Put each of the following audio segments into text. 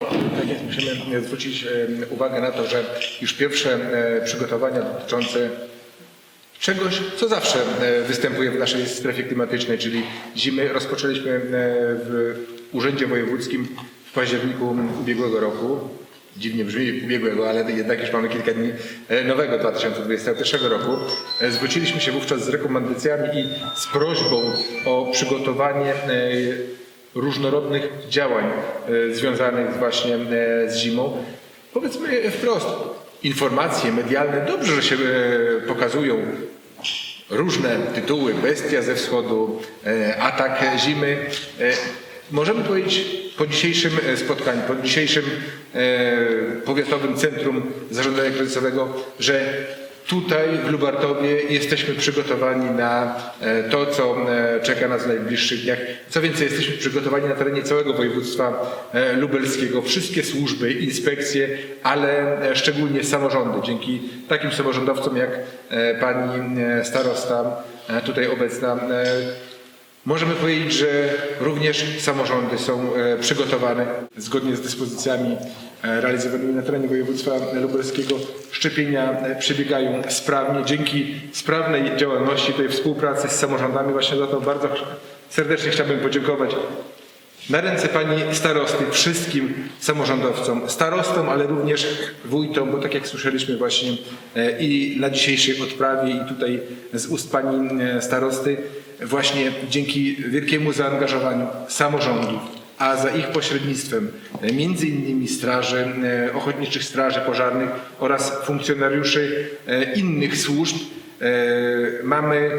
Tak musimy zwrócić uwagę na to, że już pierwsze przygotowania dotyczące czegoś, co zawsze występuje w naszej strefie klimatycznej, czyli zimy, rozpoczęliśmy w Urzędzie Wojewódzkim w październiku ubiegłego roku. Dziwnie brzmi ubiegłego, ale jednak już mamy kilka dni e, nowego 2021 roku. E, Zwróciliśmy się wówczas z rekomendacjami i z prośbą o przygotowanie e, różnorodnych działań e, związanych właśnie e, z zimą. Powiedzmy wprost, informacje medialne dobrze, że się e, pokazują różne tytuły, bestia ze wschodu, atak zimy. Możemy powiedzieć po dzisiejszym spotkaniu, po dzisiejszym Powiatowym Centrum Zarządzania Kryzysowego, że tutaj w Lubartowie jesteśmy przygotowani na e, to, co e, czeka nas w najbliższych dniach. Co więcej, jesteśmy przygotowani na terenie całego województwa e, lubelskiego. Wszystkie służby, inspekcje, ale szczególnie samorządy. Dzięki takim samorządowcom jak pani starosta tutaj obecna Możemy powiedzieć, że również samorządy są e, przygotowane zgodnie z dyspozycjami e, realizowanymi na terenie województwa lubelskiego. Szczepienia e, przebiegają sprawnie. Dzięki sprawnej działalności, tej współpracy z samorządami właśnie za to bardzo serdecznie chciałbym podziękować na ręce pani starosty, wszystkim samorządowcom, starostom, ale również wójtom, bo tak jak słyszeliśmy właśnie e, i na dzisiejszej odprawie i tutaj z ust pani e, starosty, właśnie dzięki wielkiemu zaangażowaniu samorządów, a za ich pośrednictwem e, między innymi straży, ochotniczych straży pożarnych oraz funkcjonariuszy innych służb mamy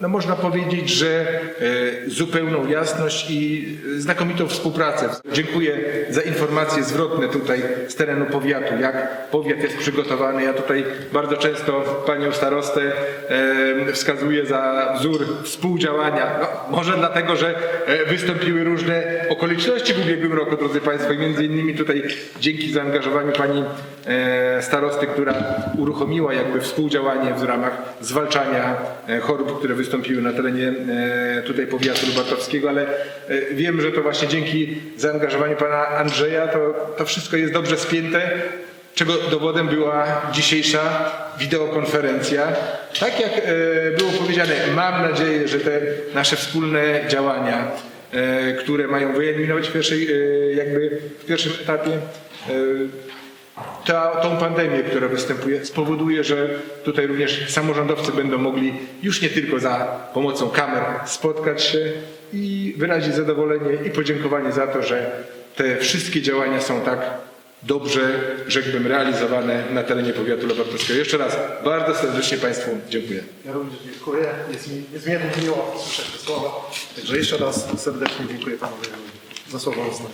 no można powiedzieć, że e, zupełną jasność i znakomitą współpracę. Dziękuję za informacje zwrotne tutaj z terenu powiatu, jak powiat jest przygotowany. Ja tutaj bardzo często panią starostę e, wskazuję za wzór współdziałania. No, może dlatego, że e, wystąpiły różne okoliczności w ubiegłym roku, drodzy Państwo, i między innymi tutaj dzięki zaangażowaniu pani e, starosty, która uruchomiła jakby współdziałanie w ramach zwalczania e, chorób, które wystąpiły na terenie e, tutaj powiatu lubartowskiego, ale e, wiem, że to właśnie dzięki zaangażowaniu pana Andrzeja to, to wszystko jest dobrze spięte, czego dowodem była dzisiejsza wideokonferencja. Tak jak e, było powiedziane, mam nadzieję, że te nasze wspólne działania, e, które mają wyeliminować w, pierwszej, e, jakby w pierwszym etapie e, ta, tą pandemię, która występuje, spowoduje, że tutaj również samorządowcy będą mogli już nie tylko za pomocą kamer spotkać się i wyrazić zadowolenie i podziękowanie za to, że te wszystkie działania są tak dobrze, rzekłbym, realizowane na terenie powiatu lowartowskiego. Jeszcze raz bardzo serdecznie Państwu dziękuję. Ja również dziękuję. Jest mi niezmiernie miło słyszeć te słowa. Także jeszcze raz serdecznie dziękuję panu za słowa ustne.